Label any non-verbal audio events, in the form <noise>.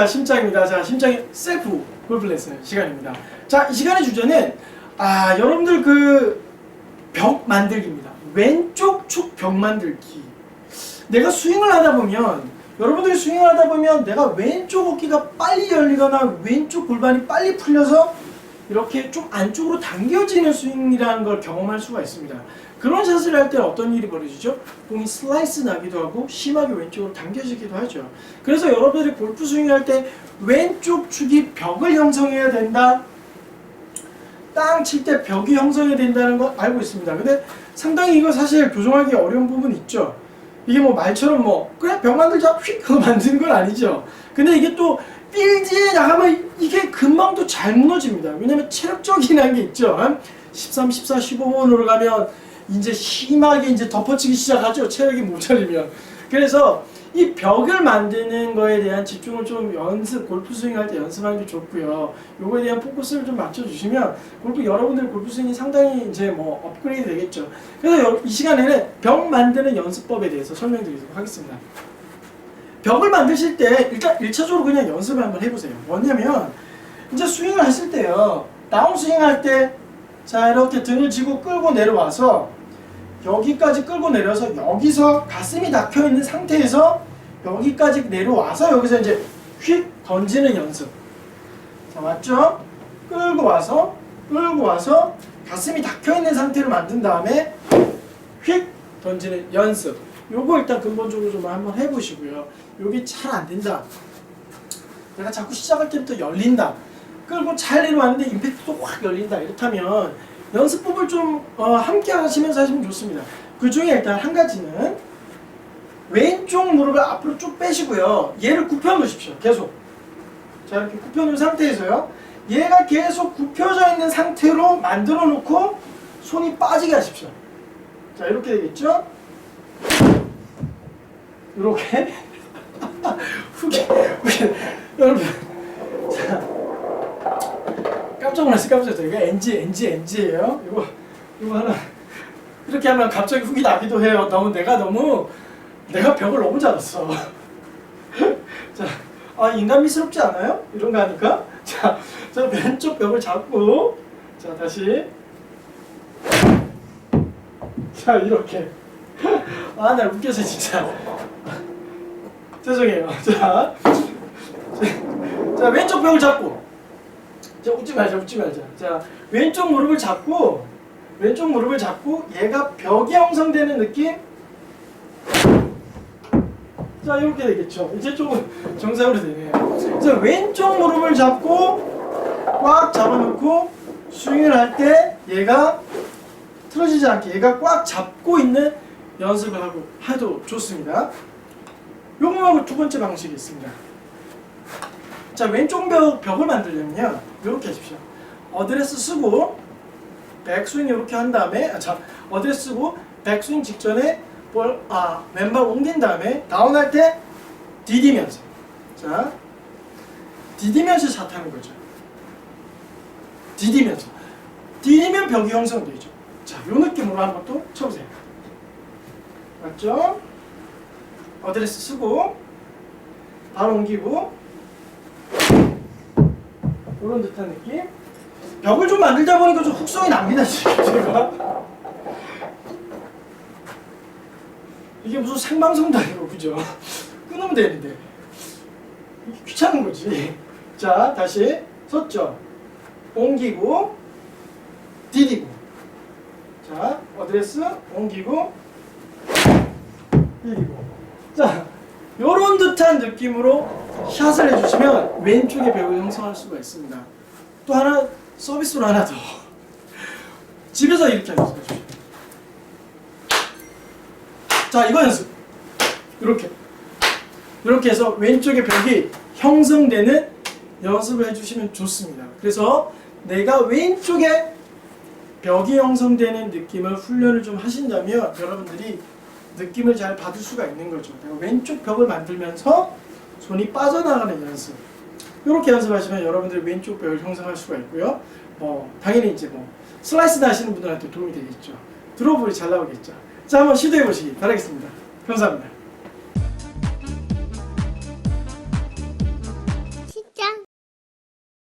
반갑습니다. 자, 심장의 셀프 골프 레슨 시간입니다. 자, 이 시간의 주제는 아, 여러분들 그 벽 만들기입니다. 왼쪽 축 벽 만들기. 내가 스윙을 하다 보면 여러분들이 스윙을 하다 보면 내가 왼쪽 어깨가 빨리 열리거나 왼쪽 골반이 빨리 풀려서 이렇게 좀 안쪽으로 당겨지는 스윙이라는 걸 경험할 수가 있습니다. 그런 샷을 할 때 어떤 일이 벌어지죠? 공이 슬라이스 나기도 하고 심하게 왼쪽으로 당겨지기도 하죠. 그래서 여러분들이 골프 스윙을 할때 왼쪽 축이 벽을 형성해야 된다. 땅 칠 때 벽이 형성해야 된다는 거 알고 있습니다. 근데 상당히 이거 사실 교정하기 어려운 부분 있죠. 이게 뭐 말처럼 뭐 그래 벽 만들자 휙 하고 만드는 건 아니죠. 근데 이게 또 필드에 나가면 이게 금방 또 잘 무너집니다. 왜냐면 체력적인 게 있죠. 한 13, 14, 15번으로 가면 이제 심하게 이제 덮어치기 시작하죠. 체력이 모자리면. 그래서 이 벽을 만드는 거에 대한 집중을 좀 연습, 골프 스윙 할 때 연습하는 게 좋고요. 요거에 대한 포커스를 좀 맞춰주시면 골프 여러분들 골프 스윙이 상당히 이제 뭐 업그레이드 되겠죠. 그래서 여- 이 시간에는 벽 만드는 연습법에 대해서 설명드리도록 하겠습니다. 벽을 만드실 때 일단 1차적으로 그냥 연습을 한번 해보세요. 뭐냐면 이제 스윙을 하실 때요. 다운 스윙 할 때 자 이렇게 등을 쥐고 끌고 내려와서 여기까지 끌고 내려서 여기서 가슴이 닫혀 있는 상태에서 여기까지 내려와서 여기서 이제 휙 던지는 연습. 자 맞죠? 끌고 와서 끌고 와서 가슴이 닫혀 있는 상태를 만든 다음에 휙 던지는 연습. 요거 일단 근본적으로 좀 한번 해보시고요. 요게 잘 안 된다. 내가 자꾸 시작할 때부터 열린다. 끌고 잘 내려왔는데 임팩트도 확 열린다. 이렇다면 연습법을 좀 어, 함께 하시면서 하시면 좋습니다. 그 중에 일단 한 가지는 왼쪽 무릎을 앞으로 쭉 빼시고요. 얘를 굽혀 놓으십시오. 계속. 자 이렇게 굽혀 놓은 상태에서요. 얘가 계속 굽혀져 있는 상태로 만들어 놓고 손이 빠지게 하십시오. 자 이렇게 되겠죠? 이렇게 <laughs> 후기 후기 여러분 자 깜짝 놀랐어요 이거 NG NG NG예요. 이거 이거 하나. 이렇게 하면 갑자기 후기 나기도 해요. 너무 내가 너무 내가 벽을 너무 잡았어. <laughs> 자 아 인간미스럽지 않아요? 이런 거 하니까? 자, 자 왼쪽 벽을 잡고 자 다시. 자 이렇게. <laughs> 아 나 웃겨서 진짜. <laughs> 죄송해요. 자, 자 왼쪽 벽을 잡고 자 웃지 말자 웃지 말자. 자 왼쪽 무릎을 잡고 왼쪽 무릎을 잡고 얘가 벽이 형성되는 느낌? 자 이렇게 되겠죠. 이제 조금 정상으로 되네요. 그래서 왼쪽 무릎을 잡고 꽉 잡아놓고 스윙을 할 때 얘가 틀어지지 않게 얘가 꽉 잡고 있는 연습을 하고 해도 좋습니다. 요거하고 두 번째 방식이 있습니다 자 왼쪽 벽, 벽을 만들려면요. 이렇게 하십시오. 어드레스 쓰고 백스윙 이렇게 한 다음에 아, 자 어드레스 쓰고 백스윙 직전에 볼, 아 왼발 옮긴 다음에 다운할 때 디디면서. 자 디디면서 샷하는 거죠. 디디면서. 디디면 벽이 형성되죠. 자 요 느낌으로 한번 또 쳐보세요. 맞죠? 어드레스 쓰고 바로 옮기고 이런 듯한 느낌? 벽을 좀 만들다 보니까 좀 훅성이 납니다 지금 제가. 이게 무슨 생방송도 아니고 그죠? 끊으면 되는데. 귀찮은 거지. 자 다시. 섰죠? 옮기고 디디고. 자 어드레스 옮기고 디디고. 자 요런 듯한 느낌으로 샷을 해주시면 왼쪽에 벽을 형성할 수가 있습니다. 또 하나 서비스로 하나 더. 집에서 이렇게 연습해주세요. 자 이거 연습. 이렇게. 이렇게 해서 왼쪽에 벽이 형성되는 연습을 해주시면 좋습니다. 그래서 내가 왼쪽에 벽이 형성되는 느낌을 훈련을 좀 하신다면 여러분들이 느낌을 잘 받을 수가 있는 거죠. 내가 왼쪽 벽을 만들면서 손이 빠져나가는 연습. 이렇게 연습하시면 여러분들이 왼쪽 벽을 형성할 수가 있고요. 뭐 당연히 이제 뭐 슬라이스 나시는 분들한테 도움이 되겠죠. 드로우볼이 잘 나오겠죠. 자 한번 시도해 보시기 바라겠습니다. 감사합니다